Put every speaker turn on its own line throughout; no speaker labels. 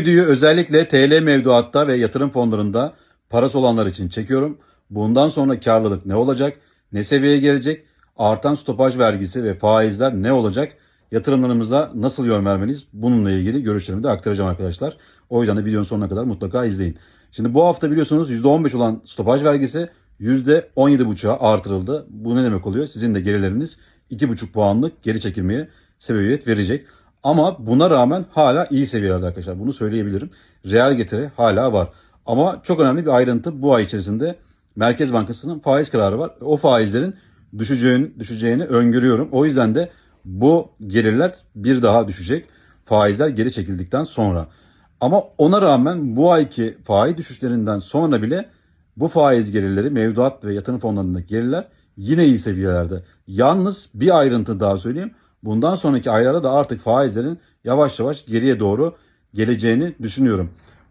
Videoyu özellikle TL mevduatta ve yatırım fonlarında parası olanlar için çekiyorum. Bundan sonra karlılık ne olacak? Ne seviyeye gelecek? Artan stopaj vergisi ve faizler ne olacak? Yatırımlarımıza nasıl yön vermeliyiz? Bununla ilgili görüşlerimi de aktaracağım arkadaşlar. O yüzden de videonun sonuna kadar mutlaka izleyin. Şimdi bu hafta biliyorsunuz %15 olan stopaj vergisi %17,5'a artırıldı. Bu ne demek oluyor? Sizin de gerileriniz 2,5 puanlık geri çekilmeye sebebiyet verecek. Ama buna rağmen hala iyi seviyelerde arkadaşlar. Bunu söyleyebilirim. Reel getiri hala var. Ama çok önemli bir ayrıntı bu ay içerisinde Merkez Bankası'nın faiz kararı var. O faizlerin düşeceğini, düşeceğini öngörüyorum. O yüzden de bu gelirler bir daha düşecek. Faizler geri çekildikten sonra. Ama ona rağmen bu ayki faiz düşüşlerinden sonra bile bu faiz gelirleri mevduat ve yatırım fonlarındaki gelirler yine iyi seviyelerde. Yalnız bir ayrıntı daha söyleyeyim. Bundan sonraki aylarda da artık faizlerin yavaş yavaş geriye doğru geleceğini düşünüyorum.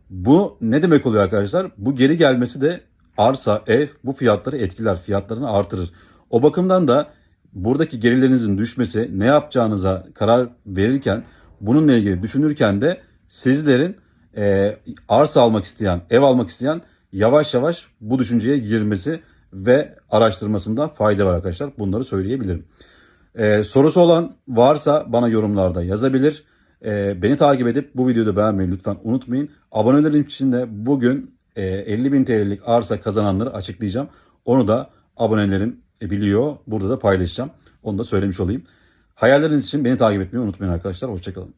Bu ne demek oluyor arkadaşlar? Bu geri gelmesi de arsa, ev bu fiyatları etkiler, fiyatlarını artırır. O bakımdan da buradaki gelirlerinizin düşmesi ne yapacağınıza karar verirken bununla ilgili düşünürken de sizlerin e, arsa almak isteyen, ev almak isteyen yavaş yavaş bu düşünceye girmesi ve araştırmasında fayda var arkadaşlar. Bunları söyleyebilirim. Ee, sorusu olan varsa bana yorumlarda yazabilir. Ee, beni takip edip bu videoyu beğenmeyi lütfen unutmayın. Abonelerim için de bugün e, 50 bin TL'lik arsa kazananları açıklayacağım. Onu da abonelerim biliyor. Burada da paylaşacağım. Onu da söylemiş olayım. Hayalleriniz için beni takip etmeyi unutmayın arkadaşlar. Hoşçakalın.